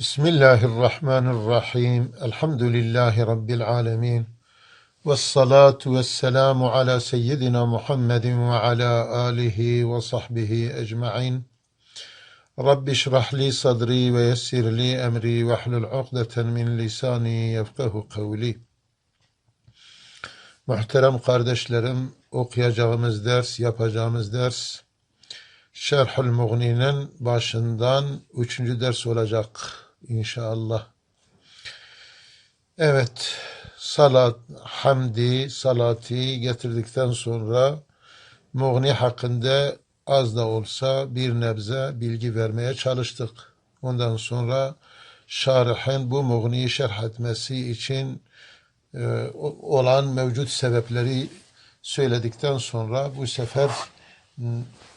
Bismillahirrahmanirrahim. Elhamdülillahi Rabbil alemin. Ve salatu ve selamu ala seyyidina Muhammedin ve ala alihi ve sahbihi ecma'in. Rabbi şrah li sadri ve yessir li emri ve hlul uqdeten min lisani yefkahu kavli. Muhterem kardeşlerim, okuyacağımız ders, yapacağımız ders, Şerhül Mughni'nin başından üçüncü ders olacak inşallah. Evet, salat, hamdi, salati getirdikten sonra Mughni hakkında az da olsa bir nebze bilgi vermeye çalıştık. Ondan sonra şarihin bu Mughni'yi şerh etmesi için e, olan mevcut sebepleri söyledikten sonra bu sefer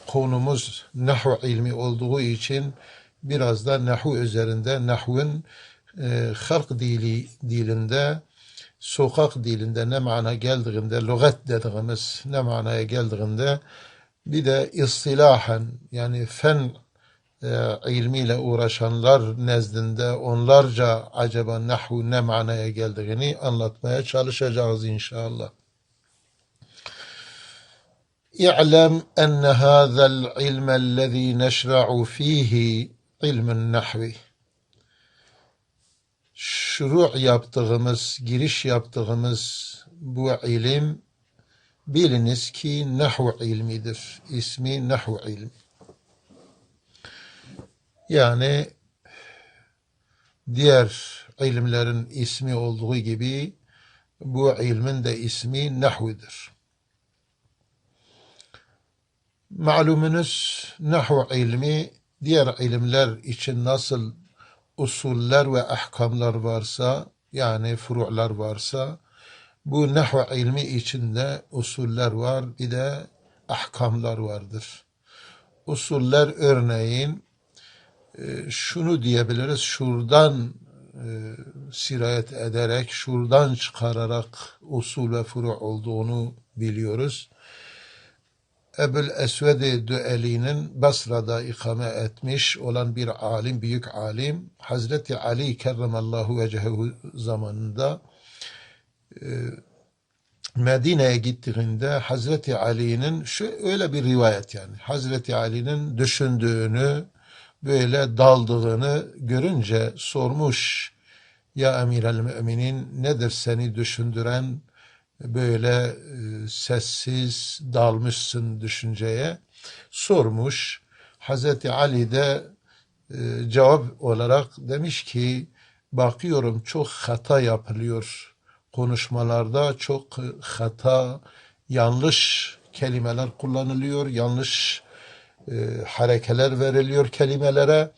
konumuz nahu ilmi olduğu için biraz da nahu üzerinde nahvın e, halk dili dilinde sokak dilinde ne mana geldiğinde lügat dediğimiz ne manaya geldiğinde bir de istilahen yani fen e, ilmiyle uğraşanlar nezdinde onlarca acaba nahvu ne manaya geldiğini anlatmaya çalışacağız inşallah. اعلم أن هذا العلم الذي نشرع فيه ilmün nahvi. Şuru yaptığımız, giriş yaptığımız bu ilim biliniz ki nahvu ilmidir. İsmi nahvu ilmi. Yani diğer ilimlerin ismi olduğu gibi bu ilmin de ismi nahvidir. Malumunuz nahvu ilmi diğer ilimler için nasıl usuller ve ahkamlar varsa yani furu'lar varsa bu nahu ilmi içinde usuller var bir de ahkamlar vardır. Usuller örneğin e, şunu diyebiliriz şuradan e, sirayet ederek şuradan çıkararak usul ve furu olduğunu biliyoruz. Ebul Esved Düeli'nin Basra'da ikame etmiş olan bir alim, büyük alim, Hazreti Ali kerremallahu vecehehu zamanında e, Medine'ye gittiğinde Hazreti Ali'nin şu öyle bir rivayet yani Hazreti Ali'nin düşündüğünü böyle daldığını görünce sormuş ya emir el müminin nedir seni düşündüren böyle e, sessiz dalmışsın düşünceye sormuş. Hazreti Ali de e, cevap olarak demiş ki bakıyorum çok hata yapılıyor konuşmalarda çok hata yanlış kelimeler kullanılıyor yanlış e, harekeler veriliyor kelimelere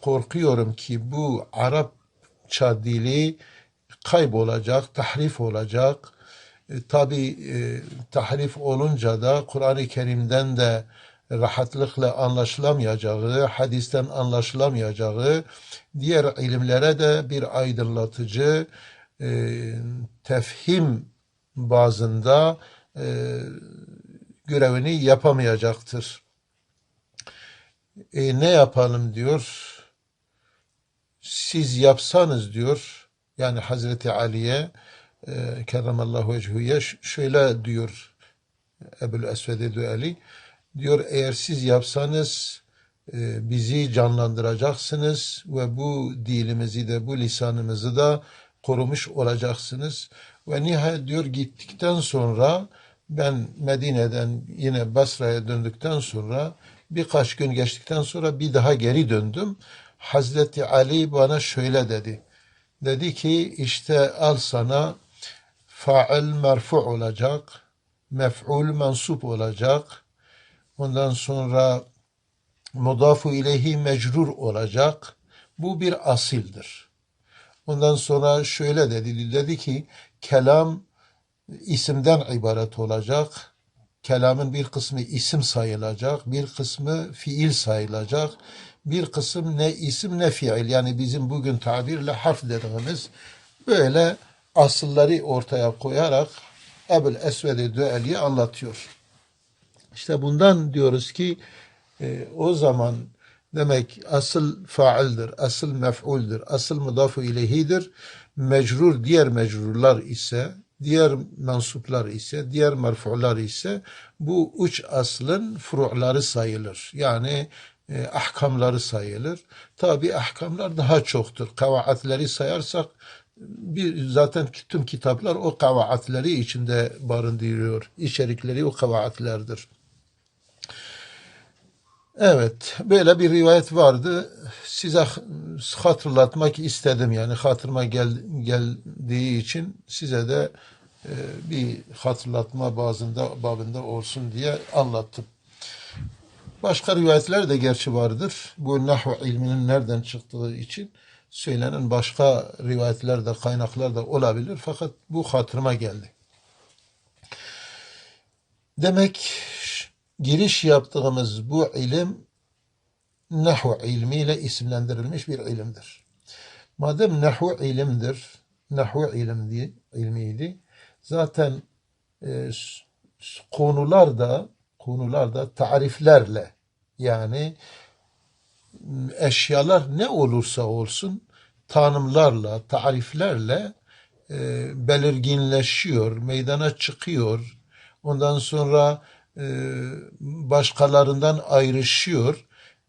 korkuyorum ki bu Arapça dili kaybolacak tahrif olacak e, Tabi e, tahrif olunca da Kur'an-ı Kerim'den de rahatlıkla anlaşılamayacağı, hadisten anlaşılamayacağı, diğer ilimlere de bir aydınlatıcı e, tefhim bazında e, görevini yapamayacaktır. E, ne yapalım diyor, siz yapsanız diyor, yani Hazreti Ali'ye, e, kerramallahu vechüye şöyle diyor Ebul Esved Ali diyor eğer siz yapsanız e, bizi canlandıracaksınız ve bu dilimizi de bu lisanımızı da korumuş olacaksınız ve nihayet diyor gittikten sonra ben Medine'den yine Basra'ya döndükten sonra birkaç gün geçtikten sonra bir daha geri döndüm. Hazreti Ali bana şöyle dedi. Dedi ki işte al sana fail merfu olacak, mef'ul mensup olacak. Ondan sonra mudafu ileyhi mecrur olacak. Bu bir asildir. Ondan sonra şöyle dedi, dedi ki kelam isimden ibaret olacak. Kelamın bir kısmı isim sayılacak, bir kısmı fiil sayılacak, bir kısım ne isim ne fiil yani bizim bugün tabirle harf dediğimiz böyle asılları ortaya koyarak Ebul Esved-i Düeli'yi anlatıyor. İşte bundan diyoruz ki e, o zaman Demek asıl faildir, asıl mef'uldir, asıl mudafu ileyhidir. Mecrur diğer mecrurlar ise, diğer mensuplar ise, diğer merfu'lar ise bu üç aslın furu'ları sayılır. Yani e, ahkamları sayılır. Tabi ahkamlar daha çoktur. Kavaatleri sayarsak bir zaten tüm kitaplar o kavaatleri içinde barındırıyor. İçerikleri o kavaatlerdir. Evet, böyle bir rivayet vardı. Size hatırlatmak istedim yani hatırıma gel, geldiği için size de e, bir hatırlatma bazında babında olsun diye anlattım. Başka rivayetler de gerçi vardır. Bu nahu ilminin nereden çıktığı için söylenen başka rivayetler de kaynaklar da olabilir. Fakat bu hatırıma geldi. Demek giriş yaptığımız bu ilim nahu ilmiyle isimlendirilmiş bir ilimdir. Madem nahu ilimdir, nahu ilimdi, ilmiydi, zaten e, konular da konular da tariflerle yani eşyalar ne olursa olsun tanımlarla, tariflerle e, belirginleşiyor, meydana çıkıyor. Ondan sonra e, başkalarından ayrışıyor.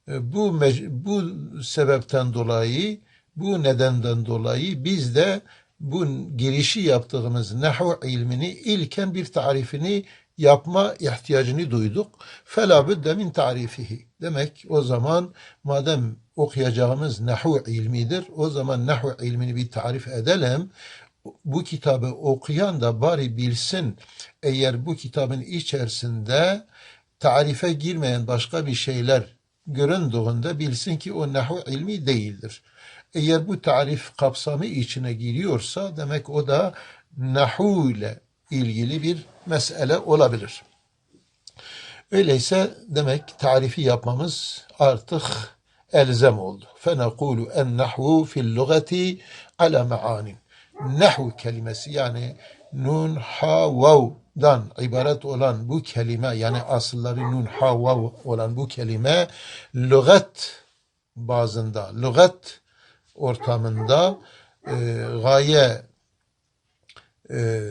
E, bu bu sebepten dolayı, bu nedenden dolayı biz de bu girişi yaptığımız nehu ilmini ilken bir tarifini yapma ihtiyacını duyduk. Fela budde min tarifihi. Demek o zaman madem okuyacağımız nahu ilmidir, o zaman nahu ilmini bir tarif edelim. Bu kitabı okuyan da bari bilsin eğer bu kitabın içerisinde tarife girmeyen başka bir şeyler göründüğünde bilsin ki o nahu ilmi değildir. Eğer bu tarif kapsamı içine giriyorsa demek o da nahu ile ilgili bir mesele olabilir. Öyleyse demek tarifi yapmamız artık elzem oldu. فَنَقُولُ اَنَّحْوُ فِي اللُّغَةِ عَلَى مَعَانٍ Nahvu kelimesi yani nun, ha, vav'dan ibaret olan bu kelime yani asılları nun, ha, vav olan bu kelime lügat bazında, lügat ortamında e, gaye e,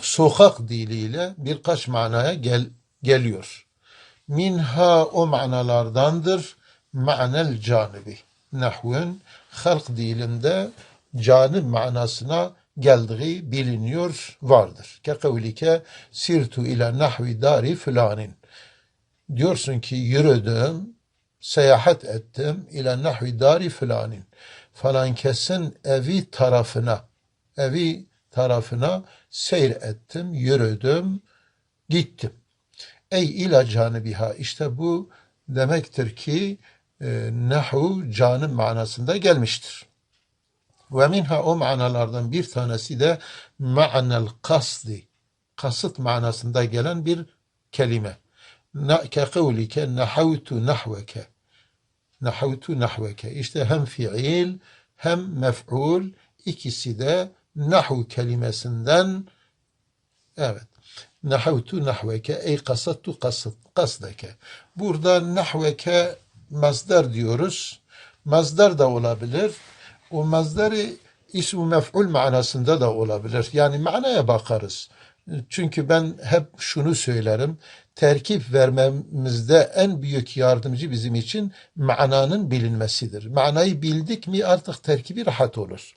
sokak diliyle birkaç manaya gel, geliyor. Minha o manalardandır. Ma'nel canibi. Nahvün halk dilinde canib manasına geldiği biliniyor, vardır. Kekevlike sirtu ile nahvi dari filanin. Diyorsun ki yürüdüm, seyahat ettim ile nahvi dari filanin. Falan kesin evi tarafına, evi tarafına seyir ettim, yürüdüm, gittim. Ey ila canibiha. İşte bu demektir ki nahu canım manasında gelmiştir. Ve minha o manalardan bir tanesi de ma'nel kasdi. Kasıt manasında gelen bir kelime. Ke kavlike nahavtu nahveke. Nahavtu nahveke. İşte hem fiil hem mef'ul ikisi de nahu kelimesinden evet nahvtu nahveke ey kasattu kasıt kasdeke. Burada nahveke mazder diyoruz. Mazder da olabilir. O mazderi ismu mef'ul manasında da olabilir. Yani manaya bakarız. Çünkü ben hep şunu söylerim. Terkip vermemizde en büyük yardımcı bizim için mananın bilinmesidir. Manayı bildik mi artık terkibi rahat olur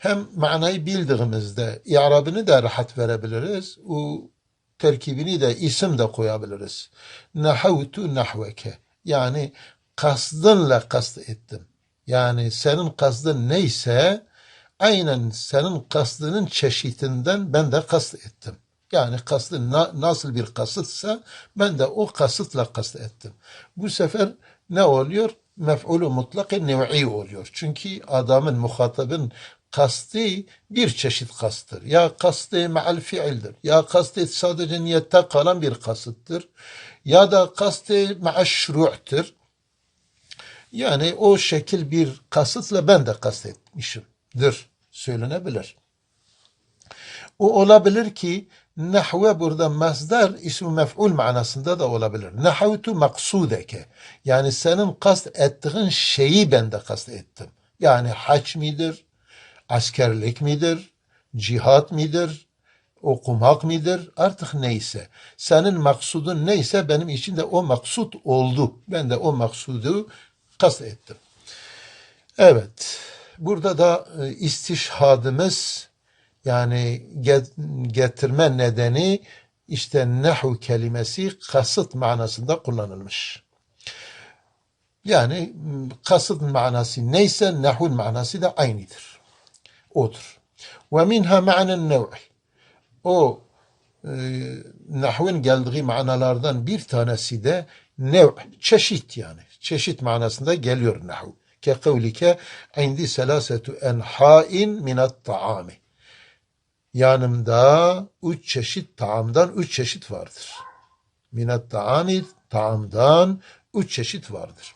hem manayı bildiğimizde i'rabını da rahat verebiliriz. O terkibini de isim de koyabiliriz. Nahavtu nahveke. Yani kastınla kast ettim. Yani senin kastın neyse aynen senin kastının çeşitinden ben de kast ettim. Yani kastın na, nasıl bir kasıtsa ben de o kasıtla kast ettim. Bu sefer ne oluyor? Mef'ulü mutlak nev'i oluyor. Çünkü adamın, muhatabın kasti bir çeşit kasttır. Ya kasti me'al fiildir. Ya kasti sadece niyette kalan bir kasıttır. Ya da kasti me'aşru'tur. Yani o şekil bir kasıtla ben de kastetmişimdir. Söylenebilir. O olabilir ki Nahve burada masdar ismi mef'ul manasında da olabilir. Nahavtu maksudeke. Yani senin kast ettiğin şeyi ben de kast ettim. Yani haç midir? Askerlik midir? Cihat midir? Okumak midir? Artık neyse. Senin maksudun neyse benim için de o maksut oldu. Ben de o maksudu kast ettim. Evet. Burada da e, istişhadımız yani getirme nedeni işte nehu kelimesi kasıt manasında kullanılmış. Yani kasıt manası neyse nehun manası da aynıdır. Odur. Ve minha ma'nen nev'i. O e, nahvin geldiği manalardan bir tanesi de nev, çeşit yani. Çeşit manasında geliyor nahu. Ke kavlike indi selasetu enha'in minat ta'ami yanımda üç çeşit taamdan üç çeşit vardır. Minat taami taamdan üç çeşit vardır.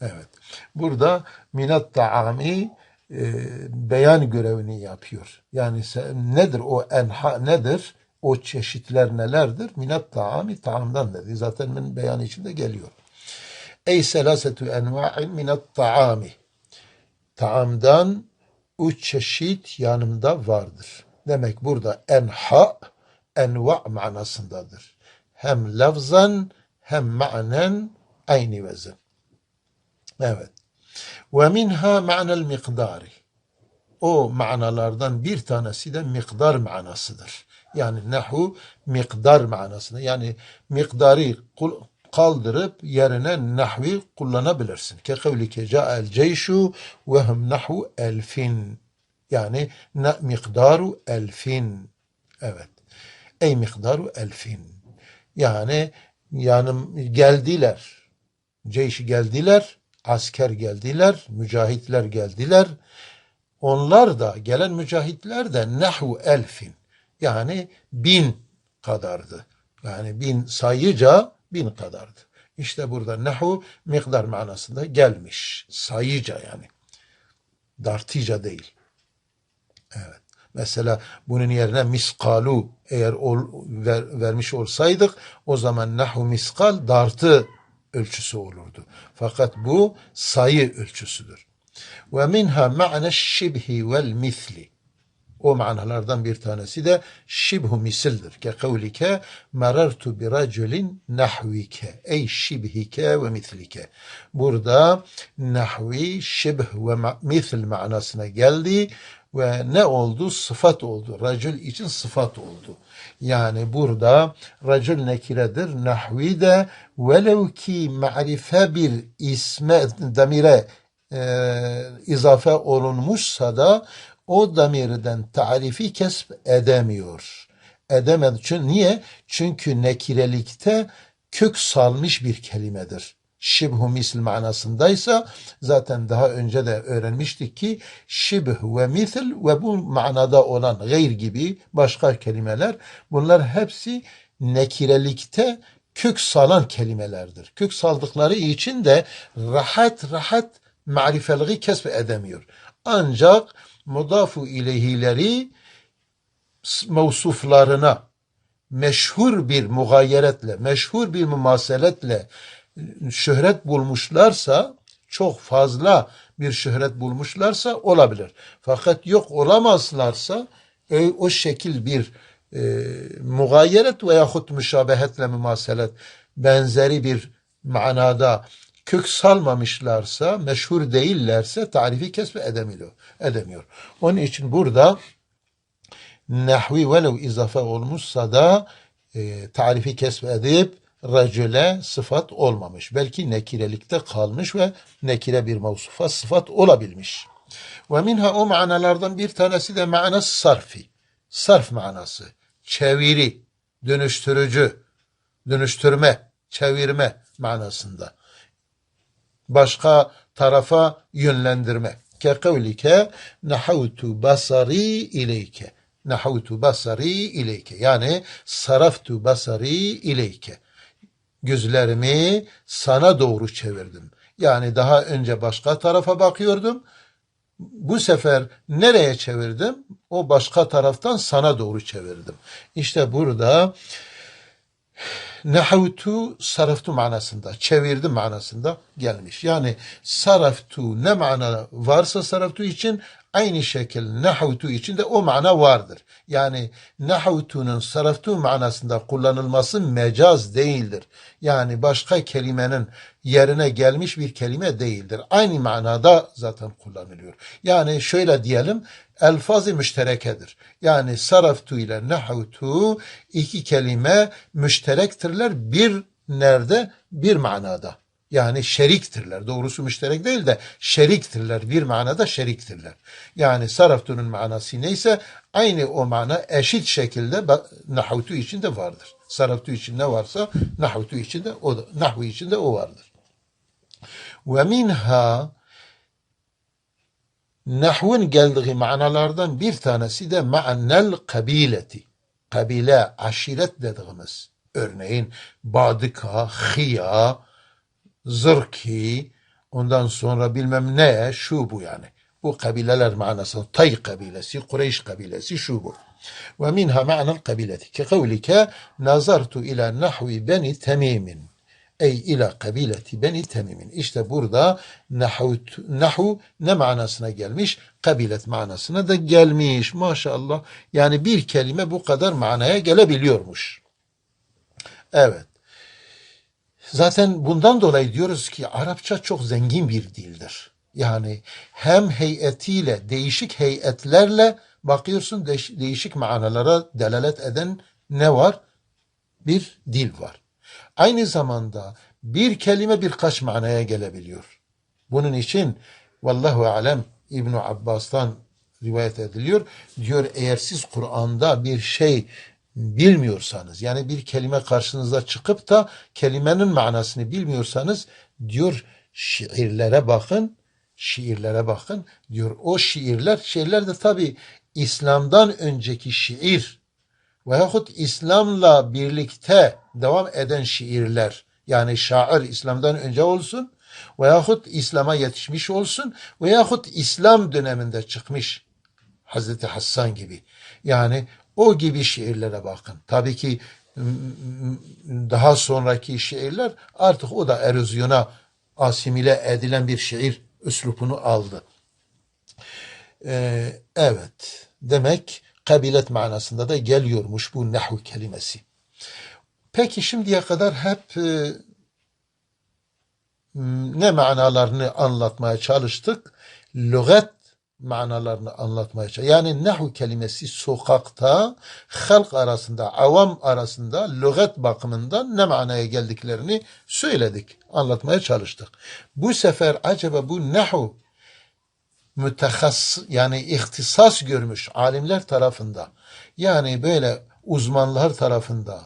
Evet. Burada minat taami e, beyan görevini yapıyor. Yani nedir o enha nedir? O çeşitler nelerdir? Minat taami taamdan dedi. Zaten benim beyan içinde geliyor. Ey selasetu enva'in minat taami. Taamdan üç çeşit yanımda vardır. Demek burada enha, enva manasındadır. Hem lafzan hem manen aynı vezin. Evet. Ve minha ma'nel mikdari. O manalardan bir tanesi de mikdar manasıdır. Yani nehu mikdar manasını. Yani mikdarı kaldırıp yerine nahvi kullanabilirsin. Ke kevlike ca'el ceyşu ve hum nahu elfin. Yani ne mikdaru elfin. Evet. Ey mikdaru elfin. Yani yanım geldiler. Ceyşi geldiler. Asker geldiler. Mücahitler geldiler. Onlar da gelen mücahitler de nehu elfin. Yani bin kadardı. Yani bin sayıca bin kadardı. İşte burada nehu miktar manasında gelmiş. Sayıca yani. Dartıca değil. Evet. Mesela bunun yerine miskalu eğer ol, ver, vermiş olsaydık o zaman nahu miskal dartı ölçüsü olurdu. Fakat bu sayı ölçüsüdür. Ve minha ma'ne şibhi vel misli. O manalardan bir tanesi de şibhu misildir. Ke kavlike merartu bi raculin nahvike. Ey şibhike ve mislike. Burada nahvi, şibh ve misl manasına geldi ve ne oldu? Sıfat oldu. Racül için sıfat oldu. Yani burada racül nekiredir. Nahvi de velev ki ma'rife bir isme damire e, izafe olunmuşsa da o damirden tarifi kesp edemiyor. Edemedi. Çünkü niye? Çünkü nekirelikte kök salmış bir kelimedir şibhu misl manasındaysa zaten daha önce de öğrenmiştik ki şibh ve misl ve bu manada olan gayr gibi başka kelimeler bunlar hepsi nekirelikte kök salan kelimelerdir. Kök saldıkları için de rahat rahat marifeliği kesb edemiyor. Ancak mudafu ileyhileri mevsuflarına meşhur bir mugayeretle, meşhur bir mumaseletle şöhret bulmuşlarsa çok fazla bir şöhret bulmuşlarsa olabilir. Fakat yok olamazlarsa e, o şekil bir e, mugayeret veyahut müşabehetle mümaselet benzeri bir manada kök salmamışlarsa, meşhur değillerse tarifi kesbe edemiyor. edemiyor. Onun için burada nahvi velev izafe olmuşsa da e, tarifi kesbe edip racüle sıfat olmamış. Belki nekirelikte kalmış ve nekire bir mevsufa sıfat olabilmiş. Ve minha o manalardan bir tanesi de mana sarfi. Sarf manası. Çeviri, dönüştürücü, dönüştürme, çevirme manasında. Başka tarafa yönlendirme. Ke kavlike nahavtu basari ileyke. Nahavtu basari ileyke. Yani saraftu basari ileyke gözlerimi sana doğru çevirdim. Yani daha önce başka tarafa bakıyordum. bu sefer nereye çevirdim? O başka taraftan sana doğru çevirdim. İşte burada nehavtu saraftu manasında, çevirdim manasında gelmiş. Yani saraftu ne mana varsa saraftu için aynı şekilde nehavtu için de o mana vardır. Yani nehavtunun saraftu manasında kullanılması mecaz değildir. Yani başka kelimenin yerine gelmiş bir kelime değildir. Aynı manada zaten kullanılıyor. Yani şöyle diyelim, elfaz-ı müşterekedir. Yani saraftu ile nehavtu iki kelime müşterektirler. Bir nerede? Bir manada. Yani şeriktirler. Doğrusu müşterek değil de şeriktirler. Bir manada şeriktirler. Yani saraftunun manası neyse aynı o mana eşit şekilde nahvutu içinde vardır. Saraftu için ne varsa nahvutu içinde o nahvu içinde o vardır. Ve minha nahvun geldiği manalardan bir tanesi de ma'nel kabileti. Kabile, aşiret dediğimiz. Örneğin Badıka, Hiya, Zırki, ondan sonra bilmem ne, şu bu yani. Bu kabileler manası. Tay kabilesi, Kureyş kabilesi, şu bu. Ve minha ma'nel kabileti. Ki kavlike nazartu ila nahvi beni temimin. Ey ila kabileti beni temimin. İşte burada nahu, nahu ne manasına gelmiş? Kabilet manasına da gelmiş. Maşallah. Yani bir kelime bu kadar manaya gelebiliyormuş. Evet. Zaten bundan dolayı diyoruz ki Arapça çok zengin bir dildir. Yani hem heyetiyle, değişik heyetlerle bakıyorsun değişik manalara delalet eden ne var? Bir dil var. Aynı zamanda bir kelime birkaç manaya gelebiliyor. Bunun için vallahu alem İbn Abbas'tan rivayet ediliyor. Diyor eğer siz Kur'an'da bir şey bilmiyorsanız yani bir kelime karşınıza çıkıp da kelimenin manasını bilmiyorsanız diyor şiirlere bakın şiirlere bakın diyor o şiirler şiirler de tabi İslam'dan önceki şiir veyahut İslam'la birlikte devam eden şiirler yani şair İslam'dan önce olsun veyahut İslam'a yetişmiş olsun veyahut İslam döneminde çıkmış Hazreti Hassan gibi. Yani o gibi şiirlere bakın. Tabii ki daha sonraki şiirler artık o da erozyona asimile edilen bir şiir üslupunu aldı. Ee, evet. Demek kabilet manasında da geliyormuş bu nehu kelimesi. Peki şimdiye kadar hep e, ne manalarını anlatmaya çalıştık? Lügat manalarını anlatmaya çalıştık. Yani nehu kelimesi sokakta, halk arasında, avam arasında lügat bakımından ne manaya geldiklerini söyledik, anlatmaya çalıştık. Bu sefer acaba bu nehu mütehass yani ihtisas görmüş alimler tarafında yani böyle uzmanlar tarafında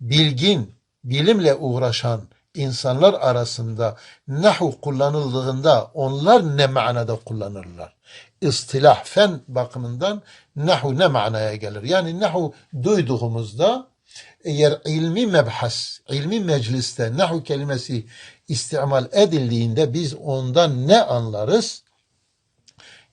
bilgin, bilimle uğraşan insanlar arasında nahu kullanıldığında onlar ne manada kullanırlar? İstilah, fen bakımından nahu ne manaya gelir? Yani nahu duyduğumuzda eğer ilmi mebhas, ilmi mecliste nahu kelimesi istimal edildiğinde biz ondan ne anlarız?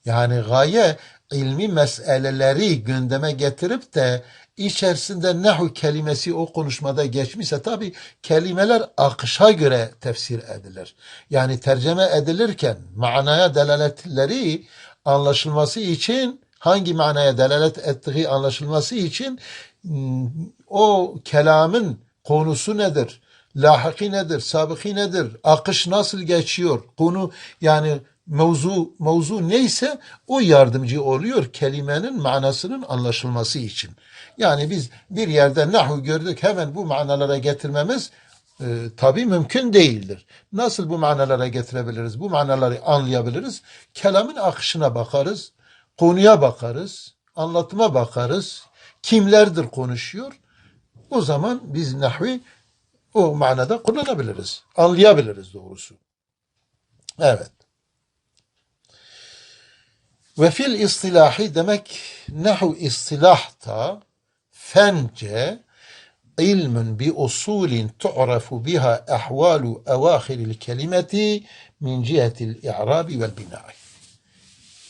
Yani gaye ilmi meseleleri gündeme getirip de içerisinde nehu kelimesi o konuşmada geçmişse tabi kelimeler akışa göre tefsir edilir. Yani tercüme edilirken manaya delaletleri anlaşılması için hangi manaya delalet ettiği anlaşılması için o kelamın konusu nedir? Lahiki nedir? Sabıki nedir? Akış nasıl geçiyor? Konu yani mevzu, mevzu neyse o yardımcı oluyor kelimenin manasının anlaşılması için. Yani biz bir yerde nahu gördük hemen bu manalara getirmemiz e, tabi mümkün değildir. Nasıl bu manalara getirebiliriz? Bu manaları anlayabiliriz. Kelamın akışına bakarız, konuya bakarız, anlatıma bakarız. Kimlerdir konuşuyor? O zaman biz nahvi o manada kullanabiliriz. Anlayabiliriz doğrusu. Evet. Ve fil istilahi demek nehu istilahta fence ilmun bi usulin tu'rafu biha ahvalu evahiril kelimeti min cihetil i'rabi vel binai.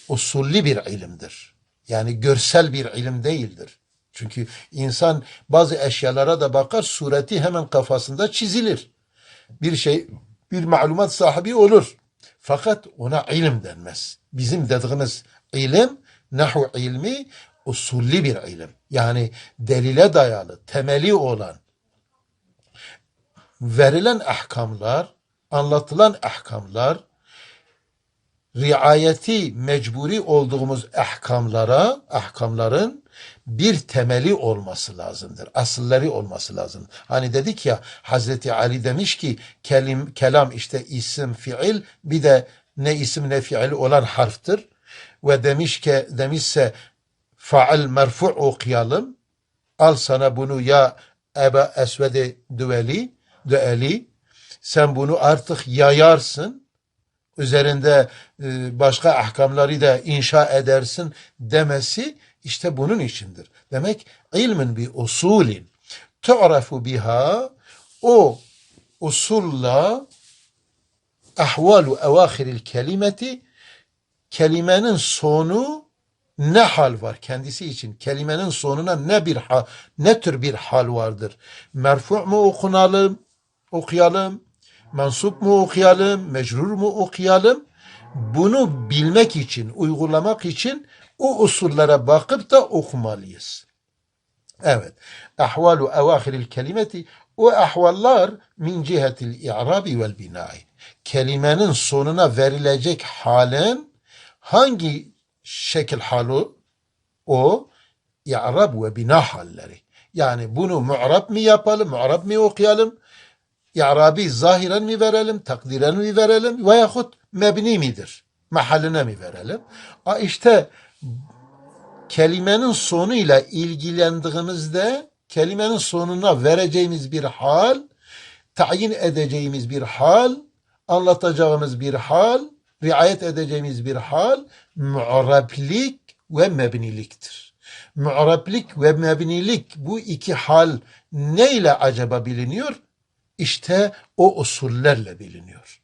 usulli bir ilimdir. Yani görsel bir ilim değildir. Çünkü insan bazı eşyalara da bakar, sureti hemen kafasında çizilir. Bir şey, bir malumat sahibi olur. Fakat ona ilim denmez. Bizim dediğimiz ilim, nahu ilmi, usulli bir ilim. Yani delile dayalı, temeli olan, verilen ahkamlar, anlatılan ahkamlar, riayeti mecburi olduğumuz ahkamlara, ahkamların bir temeli olması lazımdır. Asılları olması lazım. Hani dedik ya Hazreti Ali demiş ki kelim, kelam işte isim, fiil bir de ne isim ne fiil olan harftır. Ve demiş ki demişse faal merfu okuyalım. Al sana bunu ya Eba Esvede Düveli, Düeli. Sen bunu artık yayarsın üzerinde e, başka ahkamları da inşa edersin demesi işte bunun içindir. Demek ilmin bir usulin tu'rafu biha o usulla ahvalu evahiril kelimeti kelimenin sonu ne hal var kendisi için kelimenin sonuna ne bir hal, ne tür bir hal vardır merfu mu okunalım okuyalım mensup mu okuyalım, mecrur mu okuyalım? Bunu bilmek için, uygulamak için o usullere bakıp da okumalıyız. Evet. Ahvalu evahiril kelimeti o ahvallar min cihetil i'rabi vel binai. Kelimenin sonuna verilecek halin hangi şekil halı o i'rab ve bina halleri. Yani bunu mu'rab mi yapalım, mu'rab mi okuyalım? İ'rabi zahiren mi verelim, takdiren mi verelim veyahut mebni midir? Mahalline mi verelim? A işte kelimenin sonuyla ilgilendiğimizde kelimenin sonuna vereceğimiz bir hal, tayin edeceğimiz bir hal, anlatacağımız bir hal, riayet edeceğimiz bir hal, mu'rablik ve mebniliktir. Mu'rablik ve mebnilik bu iki hal neyle acaba biliniyor? İşte o usullerle biliniyor.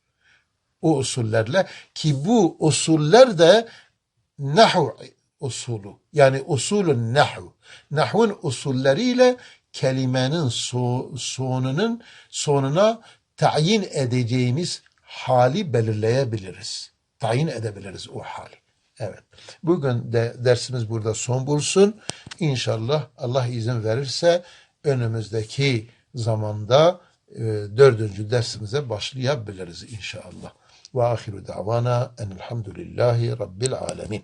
O usullerle ki bu usuller de nahu usulü yani usulün nahu. Nahvun usulleriyle kelimenin so sonunun sonuna tayin edeceğimiz hali belirleyebiliriz. Tayin edebiliriz o hali. Evet. Bugün de dersimiz burada son bulsun. İnşallah Allah izin verirse önümüzdeki zamanda e, dördüncü dersimize başlayabiliriz inşallah. Ve ahiru davana enelhamdülillahi rabbil alemin.